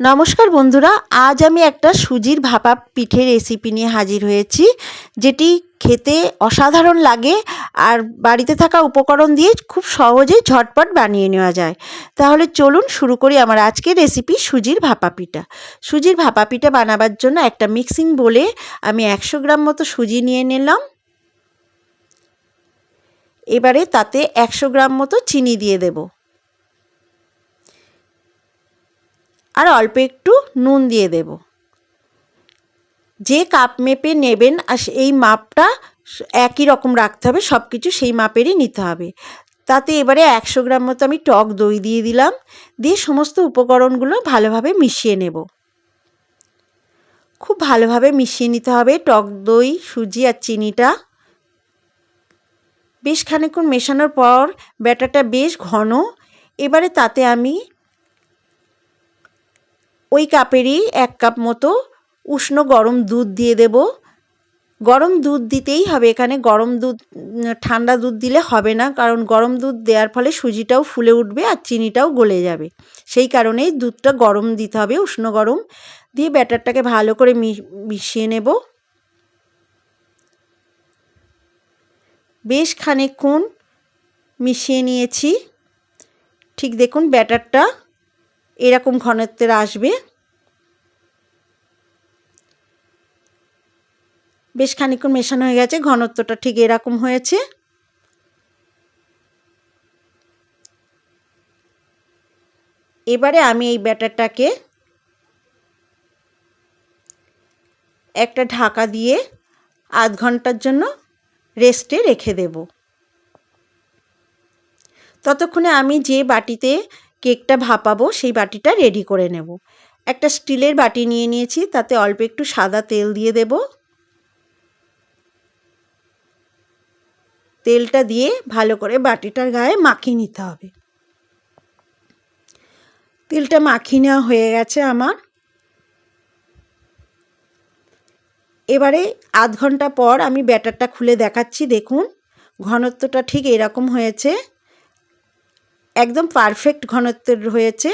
নমস্কার বন্ধুরা, আজ আমি একটা সুজির ভাপা পিঠে রেসিপি নিয়ে হাজির হয়েছি, যেটি খেতে অসাধারণ লাগে আর বাড়িতে থাকা উপকরণ দিয়ে খুব সহজেই ঝটপট বানিয়ে নেওয়া যায়। তাহলে চলুন শুরু করি আমার আজকের রেসিপি সুজির ভাপা পিঠা। সুজির ভাপা পিঠা বানাবার জন্য একটা মিক্সিং বলে আমি একশো গ্রাম মতো সুজি নিয়ে নিলাম। এবারে তাতে একশো গ্রাম মতো চিনি দিয়ে দেবো। আর অল্প একটু নুন দিয়ে দেব। যে কাপ মেপে নেবেন আর এই মাপটা একই রকম রাখতে হবে সব কিছু সেই মাপেরই নিতে হবে। তাতে এবারে একশো গ্রাম মতো আমি টক দই দিয়ে দিলাম, দিয়ে সমস্ত উপকরণগুলো ভালোভাবে মিশিয়ে নেব। খুব ভালোভাবে মিশিয়ে নিতে হবে টক দই, সুজি আর চিনিটা। বেশ খানিক্ষণ মেশানোর পর ব্যাটারটা বেশ ঘন। এবারে তাতে আমি ওই কাপেরই এক কাপ মতো উষ্ণ গরম দুধ দিয়ে দেব। গরম দুধ দিতেই হবে। এখানে গরম দুধ ঠান্ডা দুধ দিলে হবে না, কারণ গরম দুধ দেওয়ার ফলে সুজিটাও ফুলে উঠবে আর চিনিটাও গলে যাবে। সেই কারণেই দুধটা গরম দিতে হবে, উষ্ণ গরম। দিয়ে ব্যাটারটাকে ভালো করে মিশিয়ে নেব। বেশ খানিকক্ষণ মিশিয়ে নিয়েছি। ঠিক দেখুন ব্যাটারটা এরকম ঘনত্বের আসবে। বেশ খানিক্ষণ মেশানো হয়ে গেছে, ঘনত্বটা ঠিক এরকম হয়েছে। এবারে আমি এই ব্যাটারটাকে একটা ঢাকা দিয়ে আধ ঘণ্টার জন্য রেস্টে রেখে দেব। ততক্ষণে আমি যে বাটিতে কেকটা ভাপাবো, সেই বাটিটা রেডি করে নেব। একটা স্টিলের বাটি নিয়ে নিয়েছি, তাতে অল্প একটু সাদা তেল দিয়ে দেব। তেলটা দিয়ে ভালো করে বাটিটার গায়ে মাখিয়ে নিতে হবে। তেলটা মাখিয়ে নেওয়া হয়ে গেছে আমার। এবারে আধ ঘণ্টা পর আমি ব্যাটারটা খুলে দেখাচ্ছি, দেখুন। ঘনত্বটা ঠিক এরকম হয়েছে। একদম পারফেক্ট ঘনত্বের হয়েছে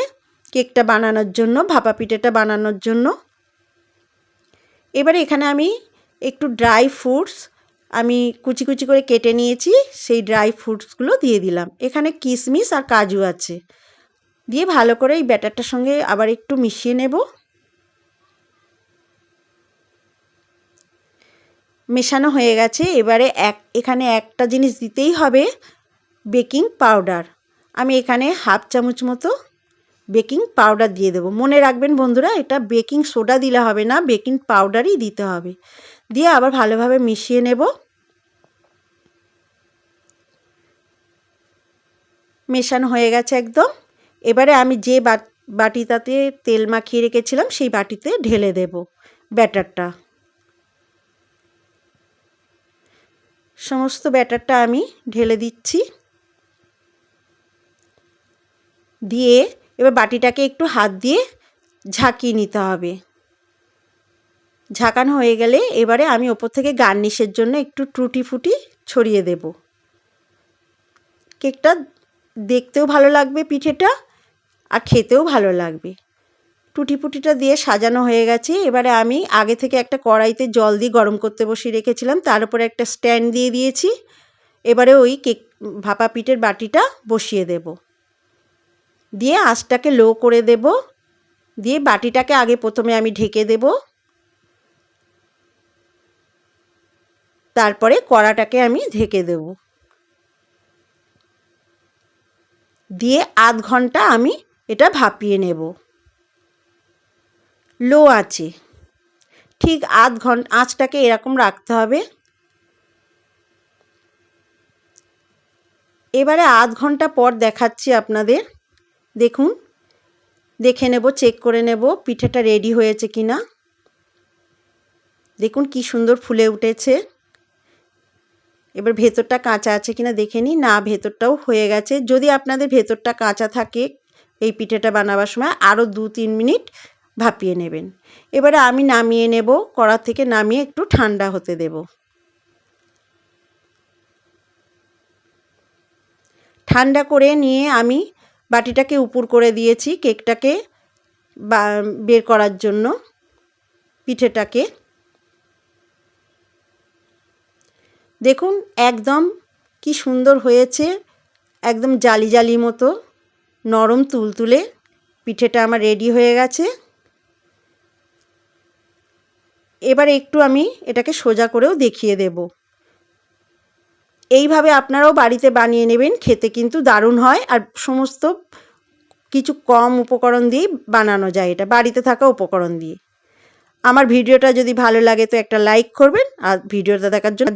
কেকটা বানানোর জন্য ভাপা পিঠেটা বানানোর জন্য। এবারে এখানে আমি একটু ড্রাই ফ্রুটস আমি কুচি কুচি করে কেটে নিয়েছি, সেই ড্রাই ফ্রুটসগুলো দিয়ে দিলাম। এখানে কিশমিশ আর কাজু আছে। দিয়ে ভালো করে এই ব্যাটারটার সঙ্গে আবার একটু মিশিয়ে নেব। মেশানো হয়ে গেছে। এবারে এক, এখানে একটা জিনিস দিতেই হবে, বেকিং পাউডার। আমি এখানে হাফ চামচ মতো বেকিং পাউডার দিয়ে দেবো। মনে রাখবেন বন্ধুরা, এটা বেকিং সোডা দিলে হবে না, বেকিং পাউডারই দিতে হবে। দিয়ে আবার ভালোভাবে মিশিয়ে নেব। মেশানো হয়ে গেছে একদম। এবারে আমি যে বাটিটাতে তেল মাখিয়ে রেখেছিলাম, সেই বাটিতে ঢেলে দেব ব্যাটারটা। সমস্ত ব্যাটারটা আমি ঢেলে দিচ্ছি। দিয়ে এবার বাটিটাকে একটু হাত দিয়ে ঝাঁকিয়ে নিতে হবে। ঝাঁকানো হয়ে গেলে এবারে আমি ওপর থেকে গার্নিশের জন্য একটু টুটি ফুটি ছড়িয়ে দেব। কেকটা দেখতেও ভালো লাগবে পিঠেটা আর খেতেও ভালো লাগবে। টুটি ফুটিটা দিয়ে সাজানো হয়ে গেছে। এবারে আমি আগে থেকে একটা কড়াইতে জল দিয়ে গরম করতে বসিয়ে রেখেছিলাম। তার উপরে একটা স্ট্যান্ড দিয়ে দিয়েছি। এবারে ওই কেক ভাপা পিঠের বাটিটা বসিয়ে দেবো। দিয়ে আঁচটাকে লো করে দেব। দিয়ে বাটিটাকে আগে প্রথমে আমি ঢেকে দেব। তারপরে কড়াটাকে আমি ঢেকে দেব। দিয়ে আধ ঘণ্টা আমি এটা ভাপিয়ে নেব। লো আছে ঠিক আধ ঘণ্টা আঁচটাকে এরকম রাখতে হবে। এবারে আধ ঘণ্টা পর দেখাচ্ছি আপনাদের। দেখুন, দেখে নেব চেক করে নেব, পিঠেটা রেডি হয়েছে কি না দেখুন কি সুন্দর ফুলে উঠেছে। এবার ভেতরটা কাঁচা আছে কিনা দেখে নিই। না, ভেতরটাও হয়ে গেছে। যদি আপনাদের ভেতরটা কাঁচা থাকে এই পিঠেটা বানাবার সময় আরও দু তিন মিনিট ভাপিয়ে নেবেন। এবারে আমি নামিয়ে নেব কড়া থেকে নামিয়ে একটু ঠান্ডা হতে দেব। ঠান্ডা করে নিয়ে আমি বাটিটাকে উপর করে দিয়েছি কেকটাকে বের করার জন্য, পিঠেটাকে। দেখুন, একদম কি সুন্দর হয়েছে, একদম জালি জালি মতো, নরম তুলতুলে পিঠেটা আমার রেডি হয়ে গেছে। এবার একটু আমি এটাকে সোজা করেও দেখিয়ে দেব। এইভাবে আপনারাও বাড়িতে বানিয়ে নেবেন, খেতে কিন্তু দারুণ হয় আর সমস্ত কিছু কম উপকরণ দিয়ে বানানো যায় এটা, বাড়িতে থাকা উপকরণ দিয়ে। আমার ভিডিওটা যদি ভালো লাগে তো একটা লাইক করবেন আর ভিডিওটা দেখার জন্য